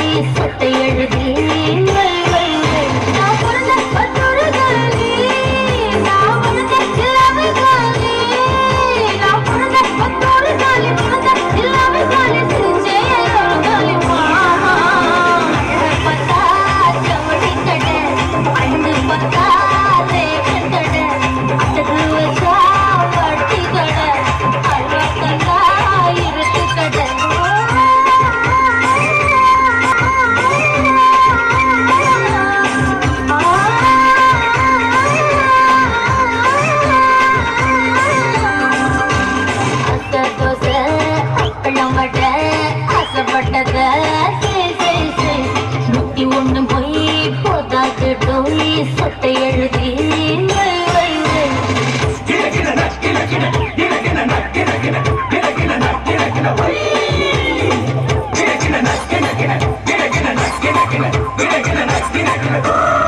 தேசத்தை எழுதி give me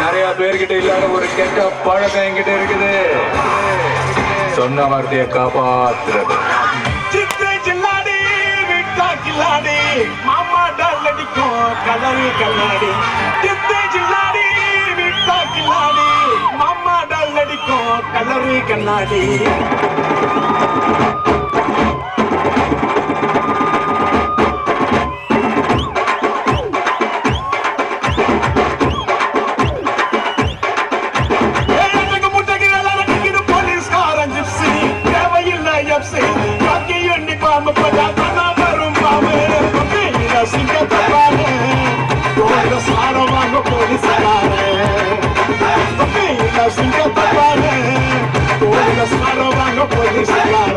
நிறைய பேர்கிட்ட இல்லாத ஒரு கெட்ட பழக்கம் என்கிட்ட இருக்குது. சொன்ன வார்த்தையை காப்பாத்துறது. கில்லாடி மாமா டால் அடிக்கும் கலவி கல்லாடி சித்தை கில்லாடி விட்டா கில்லாடி மாமா டால் அடிக்கும் கலவி கண்ணாடி Thank you.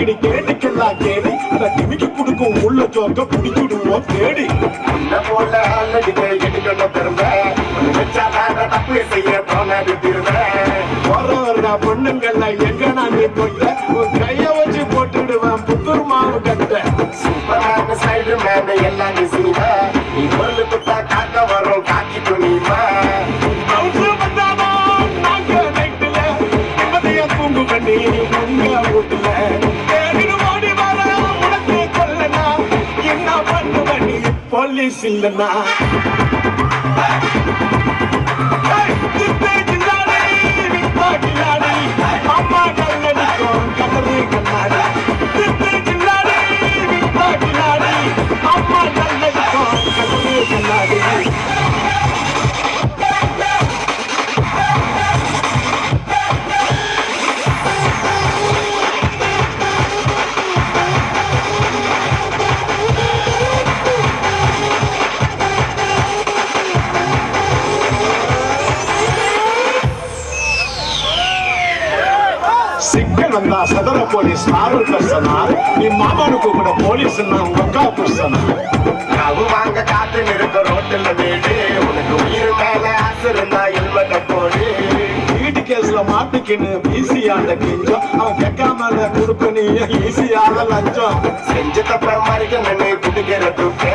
கிடி கேட்டு சொல்லா கேடு கிமிக்கு கொடுக்கும் உள்ள ஜோக்க பிடிச்சிடுவோம் தேடி காசு இல்லைன்னா அம்மா கல்லடிக்கும் கதவு கண்ணாடி. அம்மா கல்லடிக்கும் கதவு கண்ணாடி. போலீஸ் నాలుగు కష్టనా నీ మామనుకు కూడా పోలీసు ఒక్క పుస్తనా கவு வாங்க காத்து நிற்க ரோட்டில் வீடு. உனக்கு உயிர் மேல ஆசிருந்தா இல்வட்ட போடு. வீட்டு கேஸ்ல மாட்டிக்கின்னு ஈஸியா அந்த கிஞ்சம். அவன் கேட்காம கொடுக்க நீ ஈஸியாக லஞ்சம். செஞ்ச தப்ப மறைக்க நின்று குடிக்கிற துப்பே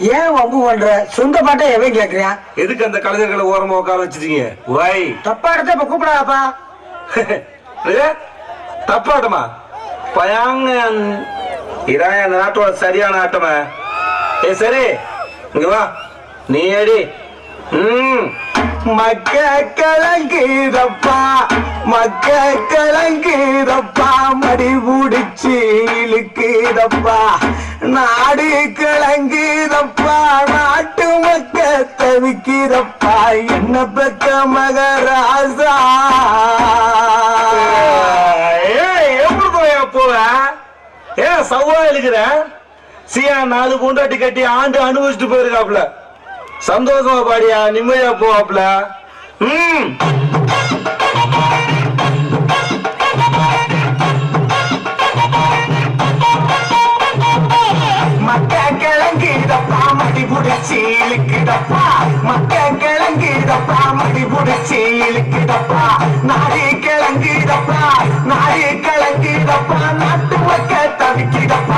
ஏன் வம்பு பண்ற? சொந்த பாட்டை எவன் கேக்குறியா எதுக்கு அந்த கலைஞர்களை ஓரமா உட்கார வச்சிருக்கீங்க வை. தப்பா இடத்த இப்ப கூப்பிடாதப்பா. இது தப்பாட்டமா? பயாங்க. இதான் அந்த நாட்டோட சரியான ஆட்டமா? ஏ சரி இங்க வா. நீ அடி ம். மக்க கலங்குதப்பா மக்க கலங்குதப்பா மடி பிடிச்சி இழுக்குதப்பா நாடு கலங்குதப்பா நாட்டு மக்க தவிக்கிறப்பா என்ன பெத்த மகராசா? ஏய் ஏ சவ்வா இருக்கிற சியா நாலு குண்டாட்டி கட்டி ஆண்டு அனுபவிச்சுட்டு போயிருக்காப்ல சந்தோஷமா பாடியா நிம்மதியா போவாப்ல ம். மக்க இழுக்குதப்பா மக்க கிழங்குதப்பா மடி புடிச்சு இழுக்குதப்பா நாடி கிழங்குதப்பா நாடி கிழங்குதப்பா நாட்டு மக்க தவிக்குதப்பா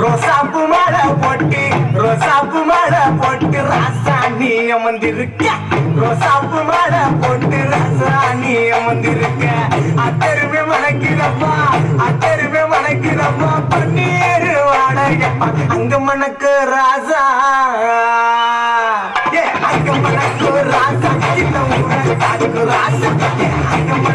ரோசாப்பு மேல போட்டு ரோசாப்பு மேல போட்டு ராசாணி அமர்ந்திருக்க. ரோசாப்பு மேல போட்டு ராசாணி அமர்ந்திருக்க. அத்தருமே மணக்கிறப்பா அத்தருமே மணக்கிறப்பா பன்னீர் வாடகைப்பா அங்க மணக்கு ராசா. அங்க மணக்கு ராசா. இந்த ஊரை ராசா. அங்க